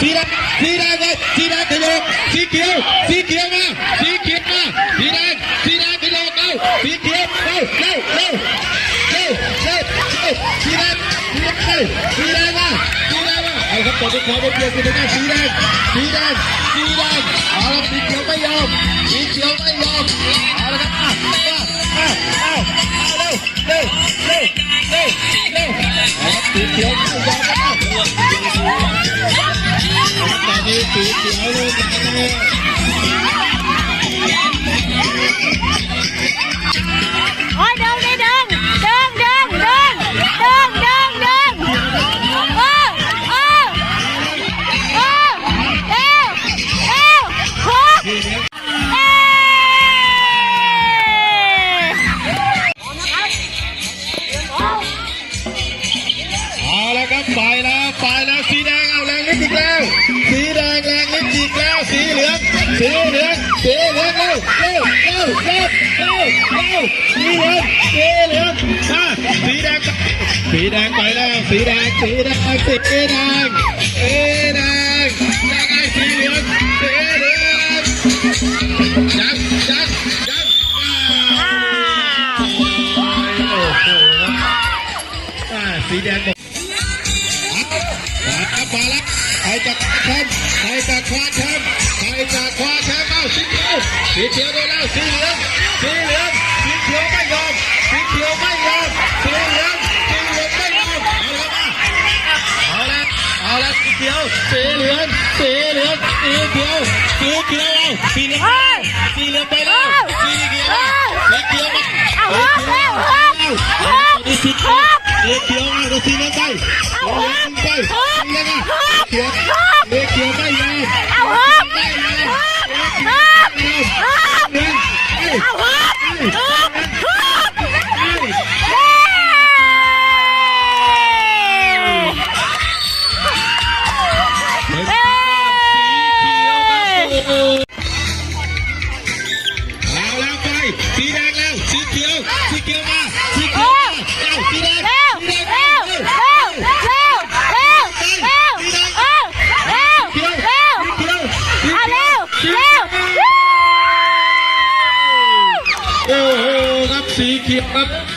สีแดงสีแดงเลยสีแดงขยกสีเขียวสีเขียวมาสีเขียวมาสีแดงสีแดงขยกเอาสีเขียวเร็วเร็วเร็วเร็วเร็วสีแดงสีแดงเลยสีแดงมาสีแดงมาเอาครับตบมือขอไปเปลี่ยนเป็นหน้าสีแดงสีแดงสีแดงเอาละสีเขียวไม่ยอมสีเขียวไม่ยอมเอาละครับมามาเอาเอาเร็วเร็วเร็วเร็วเร็วสีเขียวไม่ยอม นะครับตอนนี้สีเขียวเริ่มมาแล้วโอ้ยดึงดิดึงดึงดึงดึงดึงดึงดึงเออเออเออเอวเอวคุกเอเอาละครับไปแล้ว สีเหลืองสีเหลืองเร็วเร็วเร็วเร็วเร็วเร็วสีเหลืองสีเหลืองมาสีแดงสีแดงไปแล้วสีแดงสีแดงสีแดงสีแดงยังไงสีเหลืองสีเหลืองจับจับจับอ่าโอ้โหสีแดงบอกมาครับมาแล้ว จะคว้าแชมป์ใครจะคว้าแชมป์ใครจะคว้าแชมป์เอาสีเขียวสีเขียวโดนแล้วสีเหลืองสีเหลืองสีเขียวไม่ยอมสีเขียวไม่ยอมสีเหลืองสีเหลืองไม่ยอมเอาละมาเอาละเอาละสีเขียวสีเหลืองสีเหลืองสีเขียวสีเขียวเอาสีเหลืองสีเหลืองไปแล้วสีเขียวสีเขียวมาเอาฮุกเร็วฮุกฮุกสีเขียวสีเขียวเอาสีเหลืองไปเอาฮุกไปสีเหลืองฮุกเขียวฮุกเล็กเขียวไม่ยอมเอาฮุกฮุกฮุกฮุกเงินเอาฮุกฮุกฮุกเย้เอาแล้วไปสีแดงแล้วสีเขียว สีเขียวครับ